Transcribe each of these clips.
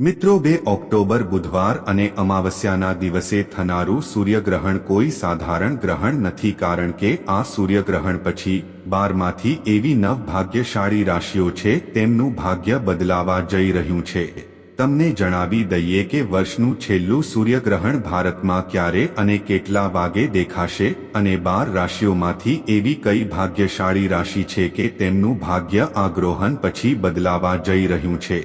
મિત્રો, બે ઓક્ટોબર બુધવાર અને અમાવસ્યાના દિવસે થનારું સૂર્યગ્રહણ કોઈ સાધારણ ગ્રહણ નથી કારણ કે આ સૂર્યગ્રહણ પછી બારમાંથી એવી નવ ભાગ્યશાળી રાશિઓ છે, તેમનું ભાગ્ય બદલાવા જઈ રહ્યું છે. તમને જણાવી દઈએ કે વર્ષનું છેલ્લું સૂર્યગ્રહણ ભારતમાં ક્યારે અને કેટલા વાગે દેખાશે અને બાર રાશિઓમાંથી એવી કઈ ભાગ્યશાળી રાશિ છે કે તેમનું ભાગ્ય આ ગ્રહણ પછી બદલાવા જઈ રહ્યું છે.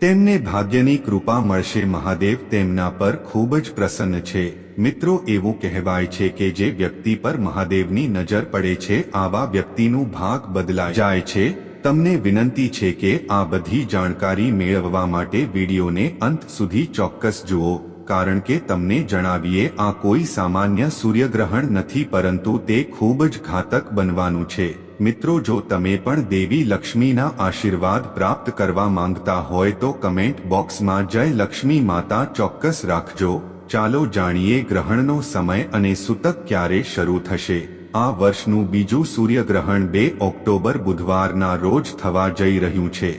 તેમને ભાગ્યની કૃપા મળશે. મહાદેવ તેમના પર ખૂબ જ પ્રસન્ન છે. મિત્રો, એવું કહેવાય છે કે જે વ્યક્તિ પર મહાદેવની નજર પડે છે, આવા વ્યક્તિનું ભાગ બદલાઈ જાય છે. તમને વિનંતી છે કે આ બધી જાણકારી મેળવવા માટે વિડીયોને અંત સુધી ચોક્કસ જુઓ, કારણ કે તમને જણાવીએ, આ કોઈ સામાન્ય સૂર્યગ્રહણ નથી, પરંતુ તે ખૂબ જ ઘાતક બનવાનું છે. મિત્રો, જો તમે પણ દેવી લક્ષ્મીના આશીર્વાદ પ્રાપ્ત કરવા માંગતા હોય તો કમેન્ટ બોક્સમાં જય લક્ષ્મી માતા ચોક્કસ રાખજો. ચાલો જાણીએ ગ્રહણનો સમય અને સૂતક ક્યારે શરૂ થશે. આ વર્ષનું બીજું સૂર્યગ્રહણ બે ઓક્ટોબર બુધવારના રોજ થવા જઈ રહ્યું છે.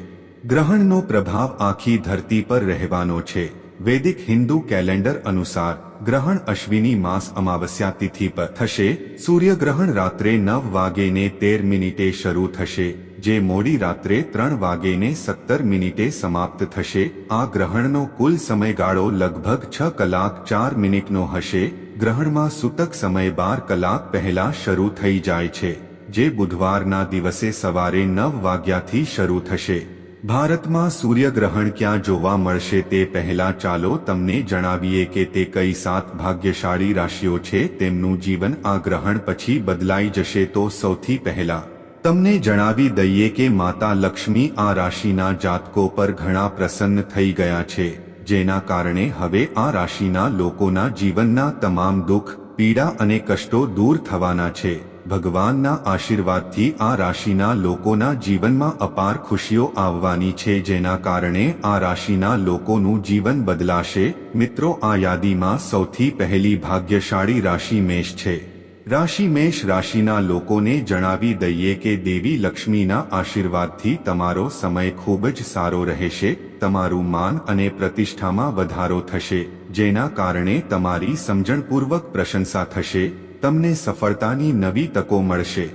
ગ્રહણનો પ્રભાવ આખી ધરતી પર રહેવાનો છે. વૈદિક હિન્દુ કેલેન્ડર અનુસાર ગ્રહણ અશ્વિની માસ અમાવસ્યા તિથિ પર થશે. સૂર્યગ્રહણ રાત્રે નવ વાગેને તેર મિનિટે શરૂ થશે, જે મોડી રાત્રે ત્રણ વાગેને સત્તર મિનિટે સમાપ્ત થશે. આ ગ્રહણનો કુલ સમયગાળો લગભગ છ કલાક ચાર મિનિટનો હશે. ગ્રહણમાં સૂતક સમય બાર કલાક પહેલા શરૂ થઈ જાય છે, જે બુધવારના દિવસે સવારે નવ વાગ્યાથી શરૂ થશે. ભારતમાં સૂર્યગ્રહણ ક્યાં જોવા મળશે તે પહેલા ચાલો તમને જણાવીએ કે તે કઈ સાત ભાગ્યશાળી રાશિઓ છે તેમનું જીવન આ ગ્રહણ પછી બદલાઈ જશે તો સૌથી પહેલા તમને જણાવી દઈએ કે માતા લક્ષ્મી આ રાશિના જાતકો પર ઘણા પ્રસન્ન થઈ ગયા છે, જેના કારણે હવે આ રાશિના લોકોના જીવનના તમામ દુઃખ, પીડા અને કષ્ટો દૂર થવાના છે. ભગવાનના આશીર્વાદથી આ રાશિના લોકોના જીવનમાં અપાર ખુશીઓ આવવાની છે, જેના કારણે આ રાશિના લોકોનું જીવન બદલાશે. મિત્રો, આ યાદીમાં સૌથી પહેલી ભાગ્યશાળી રાશિ મેષ છે. રાશિ મેષ રાશિના લોકોને જણાવી દઈએ કે દેવી લક્ષ્મીના આશીર્વાદથી તમારો સમય ખૂબ જ સારો રહેશે, તમારું માન અને પ્રતિષ્ઠામાં વધારો થશે, જેના કારણે તમારી સમજણપૂર્વક પ્રશંસા થશે. તમને સફળતાની નવી તકો મળશે.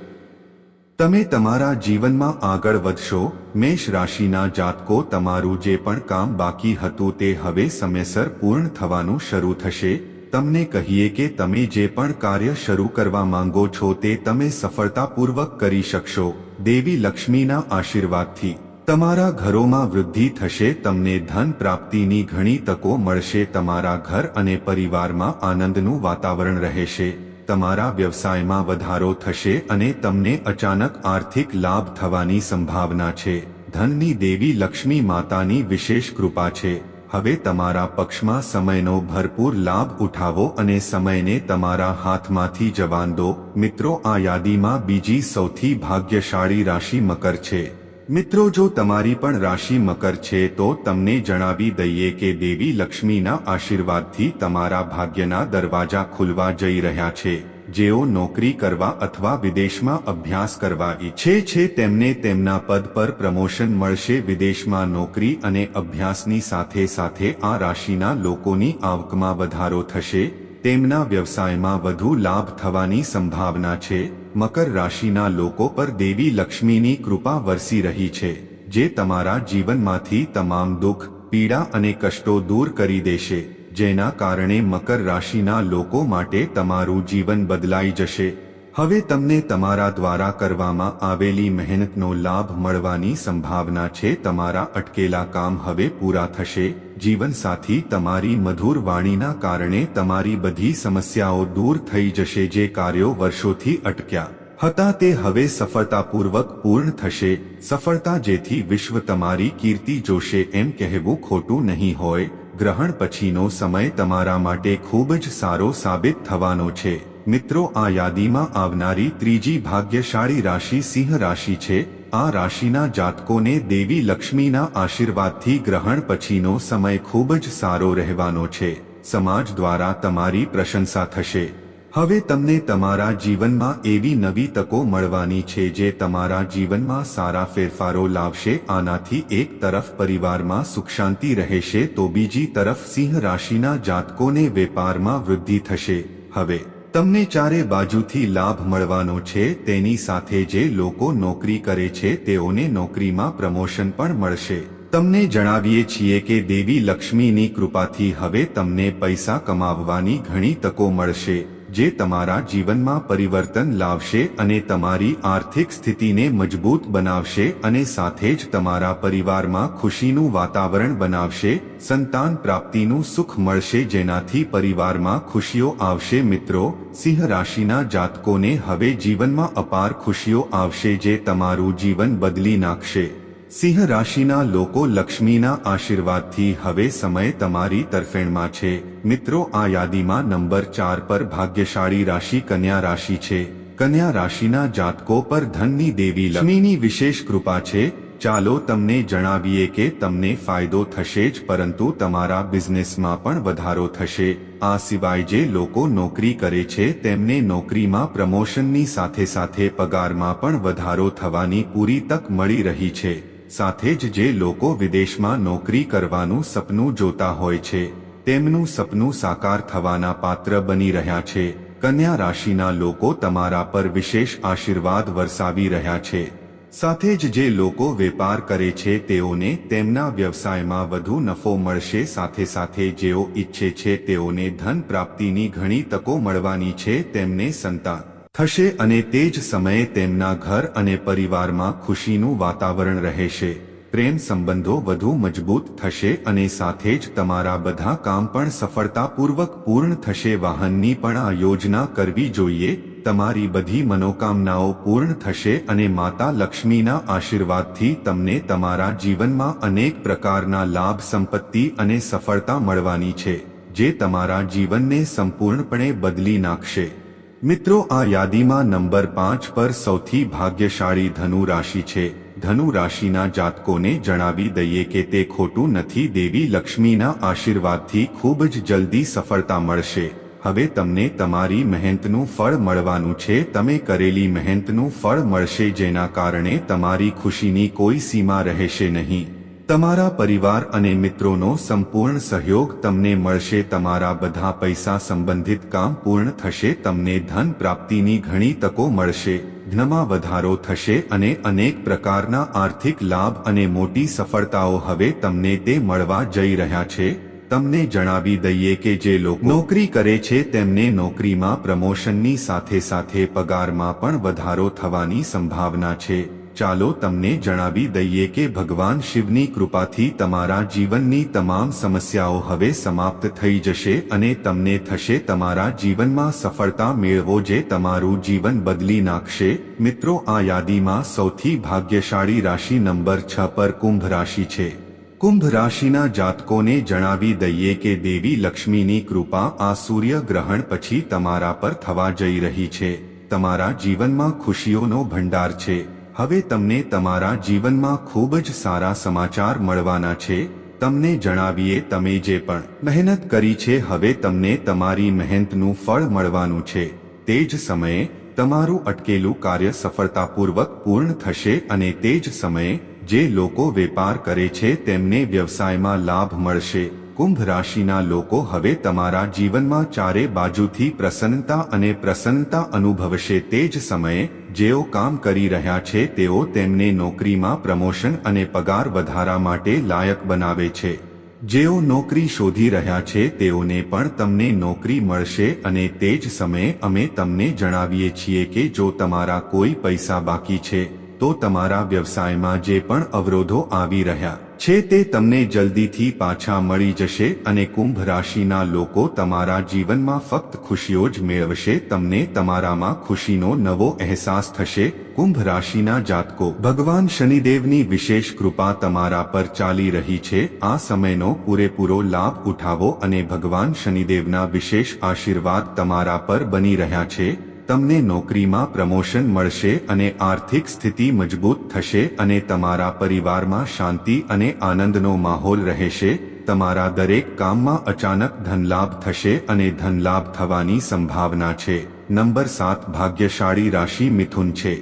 તમે તમારા જીવનમાં આગળ વધશો. મેષ રાશિના જાતકો તમારું જે પણ કામ બાકી હતું તે હવે સમયસર પૂર્ણ થવાનું શરૂ થશે. તમને કહીએ કે તમે જે પણ કાર્ય શરૂ કરવા માંગો છો તે તમે સફળતાપૂર્વક કરી શકશો. દેવી લક્ષ્મીના આશીર્વાદથી. તમારા ઘરોમાં વૃદ્ધિ થશે. તમને ધન પ્રાપ્તિની ઘણી તકો મળશે. તમારા ઘર અને પરિવારમાં આનંદનું વાતાવરણ રહેશે. તમારા વ્યવસાયમાં વધારો થશે અને તમને અચાનક આર્થિક લાભ થવાની સંભાવના છે. ધનની દેવી લક્ષ્મી માતાની વિશેષ કૃપા છે. હવે તમારા પક્ષમાં સમયનો ભરપૂર લાભ ઉઠાવો અને સમયને તમારા હાથમાંથી જવાન દો. મિત્રો, આ યાદીમાં બીજી સૌથી ભાગ્યશાળી રાશિ મકર છે. મિત્રો, જો તમારી પણ રાશિ મકર છે, તો તમને જણાવી દઈએ કે દેવી લક્ષ્મીના આશીર્વાદથી તમારા ભાગ્યના દરવાજા ખુલવા જઈ રહ્યા છે. જેઓ નોકરી કરવા અથવા વિદેશમાં અભ્યાસ કરવા ઈચ્છે છે, તેમને તેમના પદ પર પ્રમોશન મળશે. વિદેશમાં નોકરી અને અભ્યાસની સાથે સાથે આ રાશિના લોકોની આવકમાં વધારો થશે. તેમના વ્યવસાયમાં વધુ લાભ થવાની સંભાવના છે. મકર રાશિના લોકો પર દેવી લક્ષ્મીની કૃપા વરસી રહી છે, જે તમારા જીવનમાંથી તમામ દુઃખ, પીડા અને કષ્ટો દૂર કરી દેશે, જેના કારણે મકર રાશિના લોકો માટે તમારું જીવન બદલાઈ જશે. હવે તમને તમારા દ્વારા કરવામાં આવેલી મહેનતનો લાભ મળવાની સંભાવના છે. તમારા અટકેલા કામ હવે પૂરા થશે. જીવનસાથી તમારી મધુર વાણીના કારણે તમારી બધી સમસ્યાઓ દૂર થઈ જશે જે કાર્યો વર્ષોથી અટક્યા હતા. તે હવે સફળતાપૂર્વક પૂર્ણ થશે. સફળતા જેથી વિશ્વ તમારી કીર્તિ જોશે એમ કહેવું ખોટું નહીં હોય. ગ્રહણ પછીનો સમય તમારા માટે ખૂબ જ સારો સાબિત થવાનો છે. મિત્રો, આ યાદીમાં આવનારી ત્રીજી ભાગ્યશાળી રાશિ સિંહ રાશિ છે. આ રાશિના જાતકોને દેવી લક્ષ્મીના આશીર્વાદથી ગ્રહણ પછીનો સમય ખૂબ જ સારો રહેવાનો છે. સમાજ દ્વારા તમારી પ્રશંસા થશે. હવે તમને તમારા જીવનમાં એવી નવી તકો મળવાની છે જે તમારા જીવનમાં સારા ફેરફારો લાવશે. આનાથી એક તરફ પરિવારમાં સુખ શાંતિ રહેશે તો બીજી તરફ સિંહ રાશિના જાતકોને વેપારમાં વૃદ્ધિ થશે. હવે તમને ચારે બાજુથી લાભ મળવાનો છે, તેની સાથે જે લોકો નોકરી કરે છે, તેઓને નોકરીમાં પ્રમોશન પણ મળશે. તમને જણાવીએ છીએ કે દેવી લક્ષ્મીની કૃપાથી હવે તમને પૈસા કમાવવાની ઘણી તકો મળશે. જે તમારા જીવનમાં પરિવર્તન લાવશે અને તમારી આર્થિક સ્થિતિને મજબૂત બનાવશે અને સાથે જ તમારા પરિવારમાં ખુશીનું વાતાવરણ બનાવશે, સંતાન પ્રાપ્તિનું સુખ મળશે જેનાથી પરિવારમાં ખુશીઓ આવશે. મિત્રો, સિંહ રાશિના જાતકોને હવે જીવનમાં અપાર ખુશીઓ આવશે જે તમારું જીવન બદલી નાખશે. સિંહ રાશિના લોકો લક્ષ્મીના આશીર્વાદથી હવે સમય તમારી તરફેણમાં છે. મિત્રો, આ યાદીમાં નંબર ચાર પર ભાગ્યશાળી રાશિ કન્યા રાશિ છે. કન્યા રાશિના જાતકો પર ધનની દેવી લક્ષ્મીની વિશેષ કૃપા છે. ચાલો તમને જણાવીએ કે તમને ફાયદો થશે જ, પરંતુ તમારા બિઝનેસમાં પણ વધારો થશે. આ સિવાય જે લોકો નોકરી કરે છે, તેમને નોકરીમાં પ્રમોશનની સાથે સાથે પગારમાં પણ વધારો થવાની પૂરી તક મળી રહી છે. સાથે જ જે લોકો વિદેશમાં નોકરી કરવાનું સપનું જોતા હોય છે, તેમનું સપનું સાકાર થવાના પાત્ર બની રહ્યા છે. કન્યા રાશિના લોકો તમારા પર વિશેષ આશીર્વાદ વરસાવી રહ્યા છે. સાથે જ જે લોકો વેપાર કરે છે, તેઓને તેમના વ્યવસાયમાં વધુ નફો મળશે. સાથે સાથે જેઓ ઈચ્છે છે, તેઓને ધન પ્રાપ્તિની ઘણી તકો મળવાની છે, તેમને સંતાન થશે અને તે જ સમયે તેમના ઘર અને પરિવારમાં ખુશીનું વાતાવરણ રહેશે. પ્રેમ સંબંધો વધુ મજબૂત થશે અને સાથે જ તમારા બધા કામ પણ સફળતાપૂર્વક પૂર્ણ થશે. વાહનની પણ આ યોજના કરવી જોઈએ. તમારી બધી મનોકામનાઓ પૂર્ણ થશે અને માતા લક્ષ્મીના આશીર્વાદથી તમને તમારા જીવનમાં અનેક પ્રકારના લાભ, સંપત્તિ અને સફળતા મળવાની છે, જે તમારા જીવનને સંપૂર્ણપણે બદલી નાખશે. મિત્રો, આ યાદીમાં નંબર પાંચ પર સૌથી ભાગ્યશાળી ધનુ રાશિ છે. ધનુ રાશિના જાતકોને જણાવી દઈએ કે તે ખોટું નથી. દેવી લક્ષ્મીના આશીર્વાદથી ખૂબ જ જલ્દી સફળતા મળશે. હવે તમને તમારી મહેનતનું ફળ મળવાનું છે. તમે કરેલી મહેનતનું ફળ મળશે જેના કારણે તમારી ખુશીની કોઈ સીમા રહેશે નહીં. તમારા પરિવાર અને મિત્રોનો સંપૂર્ણ સહયોગ તમને મળશે. તમારા બધા પૈસા સંબંધિત કામ પૂર્ણ થશે. તમને ધન પ્રાપ્તિની ઘણી તકો મળશે. ધનમાં વધારો થશે અને અનેક પ્રકારના આર્થિક લાભ અને મોટી સફળતાઓ હવે તમને તે મળવા જઈ રહ્યા છે. તમને જણાવી દઈએ કે જે લોકો નોકરી કરે છે તેમને નોકરીમાં પ્રમોશનની સાથે સાથે પગારમાં પણ વધારો થવાની સંભાવના છે. ચાલો તમને જણાવી દઈએ કે ભગવાન શિવની કૃપાથી તમારા જીવનની તમામ સમસ્યાઓ હવે સમાપ્ત થઈ જશે અને તમને થશે તમારા જીવનમાં સફળતા મેળવો જે તમારું જીવન બદલી નાખશે. મિત્રો, આ યાદીમાં સૌથી ભાગ્યશાળી રાશિ નંબર છ પર કુંભ રાશિ છે. કુંભ રાશિના જાતકોને જણાવી દઈએ કે દેવી લક્ષ્મીની કૃપા આ સૂર્ય ગ્રહણ પછી તમારા પર થવા જઈ રહી છે. તમારા જીવનમાં ખુશીઓનો ભંડાર છે. હવે તમને તમારા જીવનમાં ખૂબ જ સારા સમાચાર મળવાના છે. તમને જણાવીએ તમે જે પણ મહેનત કરી છે, હવે તમને તમારી મહેનતનું ફળ મળવાનું છે. તે જ સમયે તમારું અટકેલું કાર્ય સફળતાપૂર્વક પૂર્ણ થશે અને તે જ સમયે જે લોકો વેપાર કરે છે, તેમને વ્યવસાયમાં લાભ મળશે. કુંભ રાશિના લોકો હવે તમારા જીવનમાં ચારે બાજુથી પ્રસન્નતા અને પ્રસન્નતા અનુભવશે. તે જ સમયે જેઓ કામ કરી રહ્યા છે, તેઓ તેમને નોકરીમાં પ્રમોશન અને પગાર વધારા માટે લાયક બનાવે છે. જેઓ નોકરી શોધી રહ્યા છે, તેઓને પણ તમને નોકરી મળશે અને તે જ સમયે અમે તમને જણાવીએ છીએ કે જો તમારા કોઈ પૈસા બાકી છે તો તમારા વ્યવસાયમાં જે પણ અવરોધો આવી રહ્યા છે તે તમને જલ્દીથી પાછા મળી જશે અને કુંભ રાશિના લોકો તમારા જીવનમાં ફક્ત ખુશીઓ જ મેળવશે, તમને તમારામાં ખુશીનો નવો અહેસાસ થશે. કુંભ રાશિના જાતકો, ભગવાન શનિદેવની વિશેષ કૃપા તમારા પર ચાલી રહી છે. આ સમયનો પૂરેપૂરો લાભ ઉઠાવો અને ભગવાન શનિદેવના વિશેષ આશીર્વાદ તમારા પર બની રહ્યા છે. તમને નોકરીમાં પ્રમોશન મળશે અને આર્થિક સ્થિતિ મજબૂત થશે અને તમારા પરિવારમાં શાંતિ અને આનંદનો માહોલ રહેશે, તમારા દરેક કામમાં અચાનક ધનલાભ થશે અને ધનલાભ થવાની સંભાવના છે. નંબર સાત, ભાગ્યશાળી રાશિ મિથુન છે.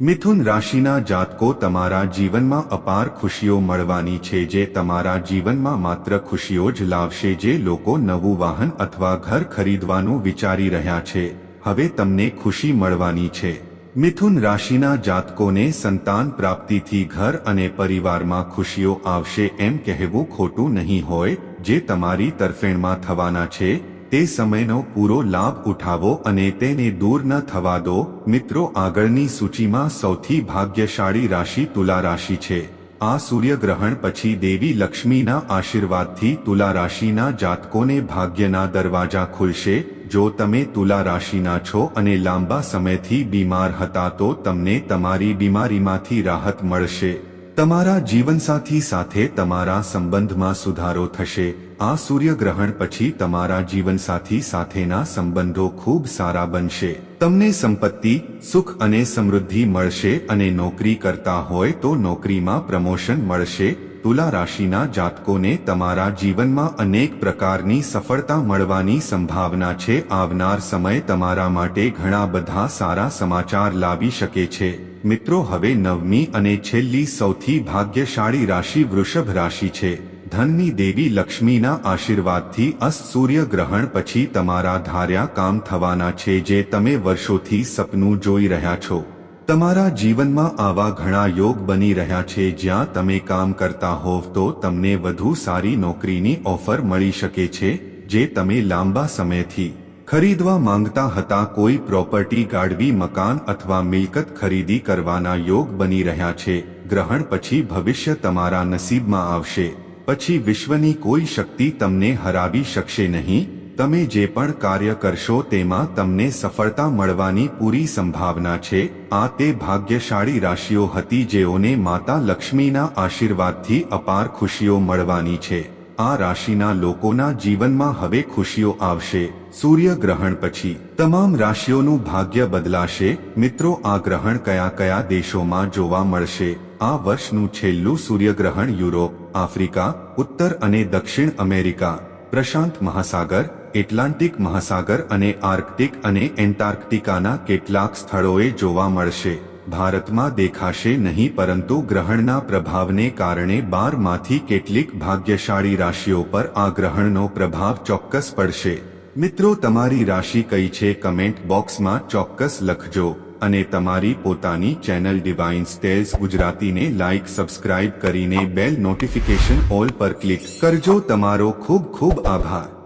મિથુન રાશિના જાતકો તમારા જીવનમાં અપાર ખુશીઓ મળવાની છે જે તમારા જીવનમાં માત્ર ખુશીઓ જ લાવશે જે લોકો નવું વાહન અથવા ઘર ખરીદવાનું વિચારી રહ્યા છે. હવે તમને ખુશી મળવાની છે. મિથુન રાશિના જાતકોને સંતાન પ્રાપ્તિથી ઘર અને પરિવારમાં ખુશીઓ આવશે એમ કહેવું ખોટું નહીં હોય, જે તમારી તરફેણમાં થવાના છે, તે સમયનો પૂરો લાભ ઉઠાવો અને તેને દૂર ન થવા દો. મિત્રો, આગળની સૂચિમાં સૌથી ભાગ્યશાળી રાશિ તુલા રાશિ છે. આ સૂર્યગ્રહણ પછી દેવી લક્ષ્મીના આશીર્વાદથી તુલા રાશિના જાતકોને ભાગ્યના દરવાજા ખુલશે જો તમે તુલા રાશિના છો અને લાંબા સમયથી બીમાર હતા તો તમને તમારી બીમારીમાંથી રાહત મળશે. તમારા જીવનસાથી સાથે તમારા સંબંધમાં સુધારો થશે. આ સૂર્યગ્રહણ પછી તમારા જીવનસાથી સાથેના સંબંધો ખૂબ સારા બનશે. તમને સંપત્તિ, સુખ અને સમૃદ્ધિ મળશે અને નોકરી કરતા હોય તો નોકરીમાં પ્રમોશન મળશે. તુલા રાશિના જાતકોને તમારા જીવનમાં અનેક પ્રકારની સફળતા મળવાની સંભાવના છે. આવનાર સમય તમારા માટે ઘણા બધા સારા સમાચાર લાવી શકે છે. મિત્રો, હવે નવમી અને છેલ્લી સૌથી ભાગ્યશાળી રાશિ વૃષભ રાશિ છે. ધનની દેવી લક્ષ્મીના આશીર્વાદથી અસ્ત સૂર્ય ગ્રહણ પછી તમારા ધાર્યા કામ થવાના છે જે તમે વર્ષોથી સપનું જોઈ રહ્યા છો. તમારા જીવનમાં આવા ઘણા યોગ બની રહ્યા છે જ્યાં તમે કામ કરતા હોવ તો તમને વધુ સારી નોકરીની ઓફર મળી શકે છે, જે તમે લાંબા સમયથી ખરીદવા માંગતા હતા. કોઈ પ્રોપર્ટી ગાઢવી મકાન અથવા મિલકત ખરીદી કરવાના યોગ બની રહ્યા છે. ગ્રહણ પછી ભવિષ્ય તમારા નસીબમાં આવશે. પછી વિશ્વની કોઈ શક્તિ તમને હરાવી શકશે નહીં. તમે જે પણ કાર્ય કરશો તેમાં તમને સફળતા મળવાની પૂરી સંભાવના છે. આ તે ભાગ્યશાળી રાશિઓ હતી જેઓને માતા લક્ષ્મીના આશીર્વાદથી અપાર ખુશીઓ મળવાની છે. આ રાશિના લોકોના જીવનમાં હવે ખુશીઓ આવશે. સૂર્ય ગ્રહણ પછી તમામ રાશિઓનું ભાગ્ય બદલાશે. મિત્રો, આ ગ્રહણ કયા કયા દેશોમાં જોવા મળશે? આ વર્ષનું છેલ્લું સૂર્યગ્રહણ યુરોપ, આફ્રિકા, ઉત્તર અને દક્ષિણ અમેરિકા. પ્રશાંત મહાસાગર એટલાન્ટિક મહાસાગર અને આર્કટિક અને એન્ટાર્કટિકાના કેટલાક સ્થળોએ જોવા મળશે. ભારતમાં દેખાશે નહીં પરંતુ ગ્રહણના પ્રભાવને કારણે બારમાંથી કેટલીક ભાગ્યશાળી રાશિઓ પર આ ગ્રહણનો પ્રભાવ ચોક્કસ પડશે. મિત્રો, તમારી રાશિ કઈ છે કમેન્ટ બોક્સમાં ચોક્કસ લખજો અને તમારી પોતાની ચેનલ ડિવાઇન સ્ટેલ્સ ગુજરાતીને લાઇક, સબસ્ક્રાઇબ કરીને બેલ નોટિફિકેશન ઓલ પર ક્લિક કરજો. તમારો ખૂબ ખૂબ આભાર.